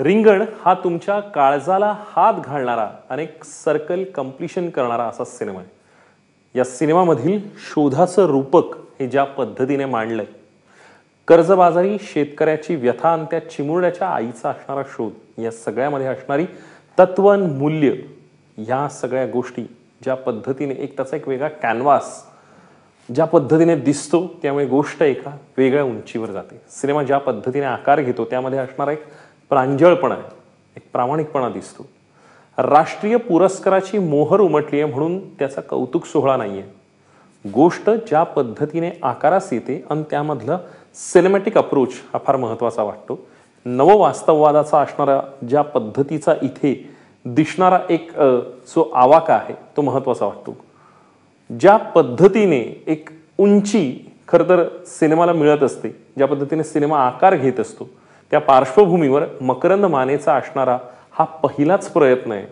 रिंगण हा तुमच्या काळजाला हात घालणारा आणि सर्कल कम्प्लिशन करणारा असा सिनेमा आहे. या सिनेमामधील शोधाचं रूपक हे ज्या पद्धतीने मांडलंय कर्जबाजारी शेतकऱ्याची व्यथा आणि त्या चिमुरड्याच्या आईचा असणारा शोध या सगळ्यामध्ये असणारी तत्वन मूल्य ह्या सगळ्या गोष्टी ज्या पद्धतीने एक त्याचा एक वेगळा कॅनव्हास ज्या पद्धतीने दिसतो त्यामुळे गोष्ट एका वेगळ्या उंचीवर जाते. सिनेमा ज्या पद्धतीने आकार घेतो त्यामध्ये असणारा एक प्रांजळपणा आहे. एक प्रामाणिकपणा दिसतो. राष्ट्रीय पुरस्काराची मोहर उमटली आहे म्हणून त्याचा कौतुक सोहळा नाही आहे गोष्ट ज्या पद्धतीने आकारास येते आणि त्यामधलं सिनेमॅटिक अप्रोच हा फार महत्त्वाचा वाटतो. नववास्तववादाचा असणारा ज्या पद्धतीचा इथे दिसणारा एक जो आवाका आहे तो महत्त्वाचा वाटतो. ज्या पद्धतीने एक उंची खरं तर सिनेमाला मिळत असते ज्या पद्धतीने सिनेमा आकार घेत असतो त्या पार्श्वभूमीवर मकरंद मानेचा असणारा हा पहिलाच प्रयत्न आहे.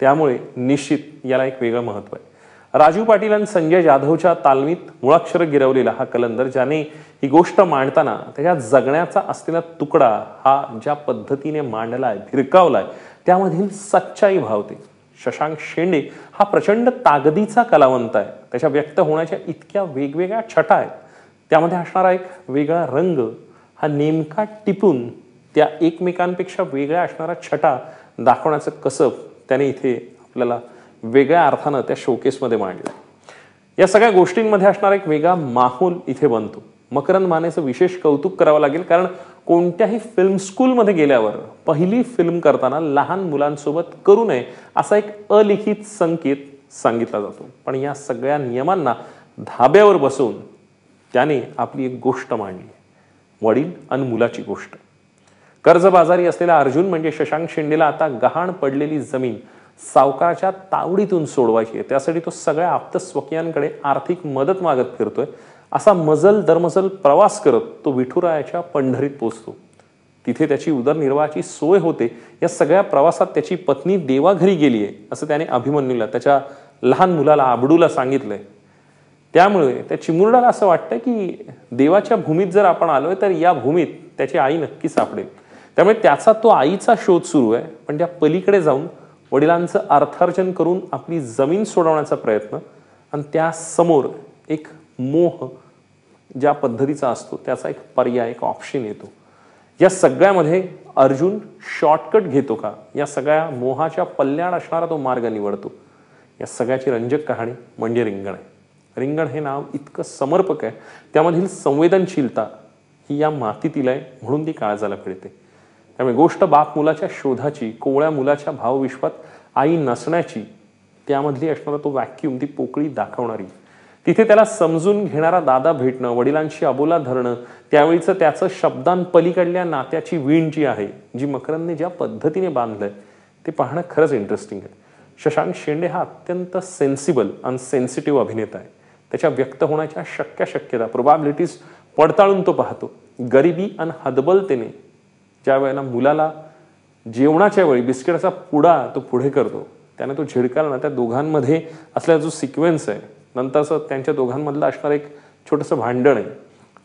त्यामुळे निश्चित याला एक वेगळं महत्त्व आहे. राजू पाटील आणि संजय जाधवच्या तालमीत मुळाक्षर गिरवलेला हा कलंदर ज्याने ही गोष्ट मांडताना त्याच्या जगण्याचा असलेला तुकडा हा ज्या पद्धतीने मांडलाय भिरकावलाय त्यामधील सच्चाई भावते. शशांक शेंडे हा प्रचंड ताकदीचा कलावंत आहे. त्याच्या व्यक्त होण्याच्या इतक्या वेगवेगळ्या छटा आहेत. त्यामध्ये असणारा एक वेगळा रंग हा नेमका टिपून त्या एकमेकांपेक्षा वेगळ्या असणारा छटा दाखवण्याचं कसब त्याने इथे आपल्याला वेगळ्या अर्थानं त्या शोकेसमध्ये मांडलं या सगळ्या गोष्टींमध्ये असणारा एक वेगळा माहोल इथे बनतो. मकरंद मानेचं विशेष कौतुक करावं लागेल कारण कोणत्याही फिल्म स्कूलमध्ये गेल्यावर पहिली फिल्म करताना लहान मुलांसोबत करू नये असा एक अलिखित संकेत सांगितला जातो. पण या सगळ्या नियमांना धाब्यावर बसवून त्याने आपली एक गोष्ट मांडली. वडील आणि मुलाची गोष्ट. कर्जबाजारी असलेला अर्जुन म्हणजे शशांक शेंडेला आता गहाण पडलेली जमीन सावकाराच्या तावडीतून सोडवायची आहे. त्यासाठी तो सगळ्या आप्तस्वकीयांकडे आर्थिक मदत मागत फिरतोय. असा मजल दरमजल प्रवास करत तो विठुरायाच्या पंढरीत पोचतो तिथे त्याची उदरनिर्वाहाची सोय होते. या सगळ्या प्रवासात त्याची पत्नी देवाघरी गेली आहे असं त्याने अभिमन्यूला त्याच्या लहान मुलाला आबडूला सांगितलंय. त्यामुळे त्या चिमुरडाला असं वाटतं की देवाच्या भूमीत जर आपण आलोय तर या भूमीत त्याची आई नक्की सापडेल. त्यामुळे त्याचा तो आईचा शोध सुरू आहे. पण त्या पलीकडे जाऊन वडिलांचं अर्थार्जन करून आपली जमीन सोडवण्याचा प्रयत्न आणि त्यासमोर एक मोह ज्या पद्धतीचा असतो त्याचा एक पर्याय एक ऑप्शन येतो. या सगळ्यामध्ये अर्जुन शॉर्टकट घेतो का? या सगळ्या मोहाच्या पल्ल्याड असणारा तो मार्ग निवडतो. या सगळ्याची रंजक कहाणी म्हणजे रिंगण आहे. रिंगण हे नाव इतकं समर्पक आहे. त्यामधील संवेदनशीलता ही या मातीतील आहे म्हणून ती काळजाला फिरते त्यामुळे गोष्ट बाप मुलाच्या शोधाची कोवळ्या मुलाच्या भावविश्वात आई नसण्याची त्यामधली असणारा तो व्हॅक्युम ती पोकळी दाखवणारी तिथे त्याला समजून घेणारा दादा भेटणं वडिलांशी अबोला धरणं त्यावेळीचं त्याचं शब्दांपलीकडल्या नात्याची वीण जी आहे जी मकरंदने ज्या पद्धतीने बांधलंय ते पाहणं खरंच इंटरेस्टिंग आहे. शशांक शेंडे हा अत्यंत सेन्सिबल आणि सेन्सिटिव्ह अभिनेता आहे. त्याच्या व्यक्त होण्याच्या शक्य शक्यता प्रोबॅबिलिटीज पडताळून तो पाहतो. गरिबी आणि हदबलतेने ज्या वेळेला मुलाला जेवणाच्या वेळी बिस्किटाचा पुडा तो पुढे करतो त्याने तो झिडकाला त्या दोघांमध्ये असलेला जो सिक्वेन्स आहे नंतरचं त्यांच्या दोघांमधलं असणारं एक छोटंसं भांडण आहे.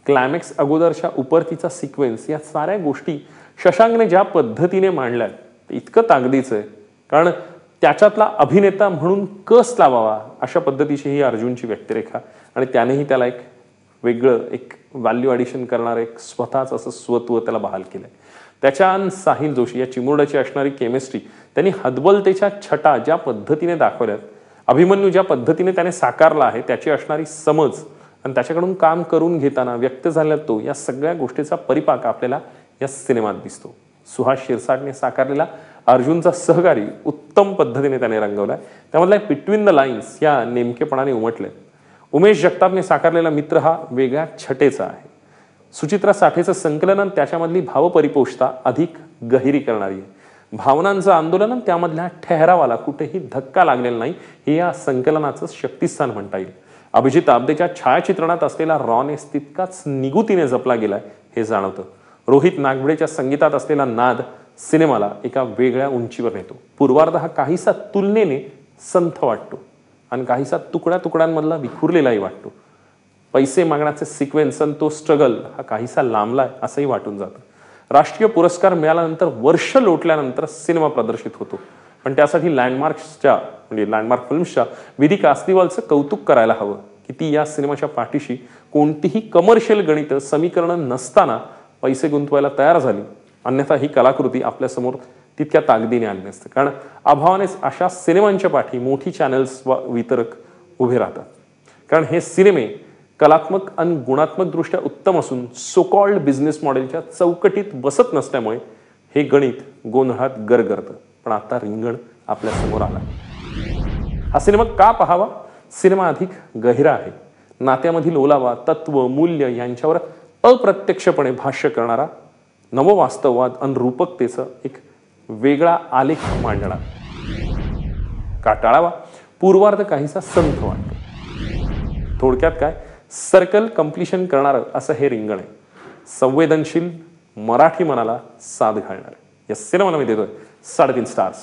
क्लायमॅक्स अगोदरच्या उपरतीचा सिक्वेन्स या साऱ्या गोष्टी शशांकने ज्या पद्धतीने मांडल्या इतकं ताकदीचं आहे. कारण त्याच्यातला अभिनेता म्हणून कस लावावा अशा पद्धतीची ही अर्जुनची व्यक्तिरेखा आणि त्यानेही त्याला एक वेगळं एक व्हॅल्यू ॲडिशन करणारं एक स्वतःच असं स्वत्व त्याला बहाल केलंय. त्याच्या साहिल जोशी या चिमुरड्याची असणारी केमिस्ट्री त्यांनी हदबलतेच्या छटा ज्या पद्धतीने दाखवल्यात अभिमन्यू ज्या पद्धतीने त्याने साकारला आहे त्याची असणारी समज आणि त्याच्याकडून काम करून घेताना व्यक्त झालेला तो या सगळ्या गोष्टीचा परिपाक आपल्याला या सिनेमात दिसतो. सुहास शिरसाटने साकारलेला अर्जुनचा सहकारी उत्तम पद्धतीने त्याने रंगवलाय. त्यामधला बिटवीन द लाईन्स या नेमकेपणाने उमटले. उमेश जगतापने साकारलेला मित्र हा वेगळ्या छटेचा आहे. सुचित्रा साठेचं संकलन त्याच्यामधली भावपरिपोषता अधिक गहिरी करणारी आहे. भावनांचं आंदोलन त्यामधल्या ठहरावाला कुठेही धक्का लागलेला नाही हे या संकलनाचं शक्तिस्थान म्हणता येईल. अभिजित आबदेच्या छायाचित्रणात असलेला रॉनेस तितकाच निगुतीने जपला गेलाय हे जाणवतं. रोहित नागवडेच्या संगीतात असलेला नाद सिनेमाला एका वेगळ्या उंचीवर नेतो. पूर्वार्ध हा काहीसा तुलनेने संथ वाटतो आणि काहीसा तुकड्या तुकड्यांमधला विखुरलेलाही वाटतो. पैसे मागण्याचे सिक्वेन्स आणि तो स्ट्रगल हा काहीसा लांबला आहे असंही वाटून जातं. राष्ट्रीय पुरस्कार मिळाल्यानंतर वर्ष लोटल्यानंतर सिनेमा प्रदर्शित होतो. पण त्यासाठी लँडमार्क्सच्या म्हणजे लँडमार्क फिल्म्सच्या विधी कास्तीवालचं कौतुक करायला हवं की ती या सिनेमाच्या पाठीशी कोणतीही कमर्शियल गणितं समीकरणं नसताना पैसे गुंतवायला तयार झाली. अन्यथा ही कलाकृती आपल्यासमोर तितक्या ताकदीने आली नसते. कारण अभावानेच अशा सिनेमांच्या पाठी मोठी चॅनल्स व वितरक उभे राहतात. कारण हे सिनेमे कलात्मक आणि गुणात्मकदृष्ट्या उत्तम असून सोकॉल्ड बिझनेस मॉडेलच्या चौकटीत बसत नसल्यामुळे हे गणित गोंधळात गरगरतं. पण आता रिंगण आपल्यासमोर आला हा सिनेमा का पाहावा? सिनेमा अधिक गहिरा आहे. नात्यामधील ओलावा तत्व मूल्य यांच्यावर अप्रत्यक्षपणे भाष्य करणारा नववास्तववाद आणि रूपकतेचं एक वेगळा आलेख मांडणार. का टाळावा पूर्वार्ध काहीसा संथ वाटतो. थोडक्यात काय? सर्कल कम्प्लिशन करणारं असं हे रिंगण आहे. संवेदनशील मराठी मनाला साथ घालणार. या सिनेमाला मी देतोय साडेतीन स्टार्स.